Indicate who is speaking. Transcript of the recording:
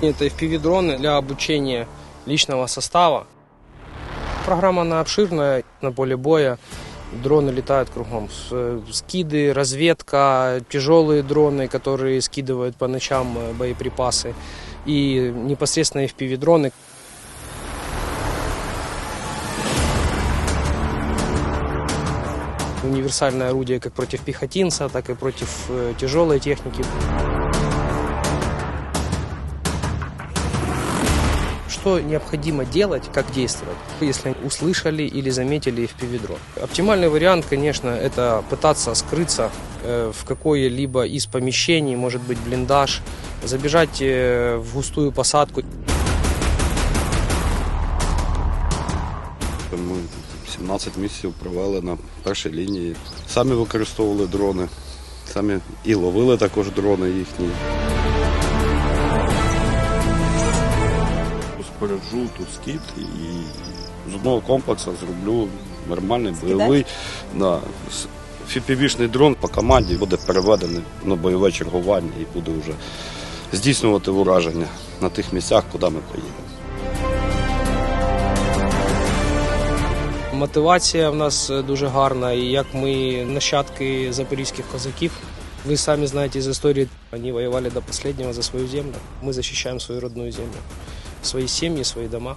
Speaker 1: Это FPV-дроны для обучения личного состава. Программа она обширная, на поле боя дроны летают кругом. Э, Скиды, разведка, тяжелые дроны, которые скидывают по ночам э, боеприпасы. И непосредственно FPV-дроны. Универсальное орудие как против пехотинца, так и против э, тяжелой техники. Что необходимо делать, как действовать, если услышали или заметили FPV-дрон? Оптимальный вариант, конечно, это пытаться скрыться э, в какое-либо из помещений, может быть блиндаж, забежать э, в густую посадку.
Speaker 2: Ми 17 місяців провели на першій лінії. Самі використовували дрони, самі і ловили також дрони їхні. Споряджу тут скіт і з одного комплексу зроблю нормальний бойовий да, фіпівішний дрон по команді буде переведений на бойове чергування і буде вже здійснювати ураження на тих місцях, куди ми поїдемо.
Speaker 1: Мотивація в нас е, дуже гарна, і як ми нащадки запорізьких козаків. Ви самі знаєте з історії, вони воювали до останнього за свою землю. Ми захищаємо свою родную землю, свої сім'ї, свої дома.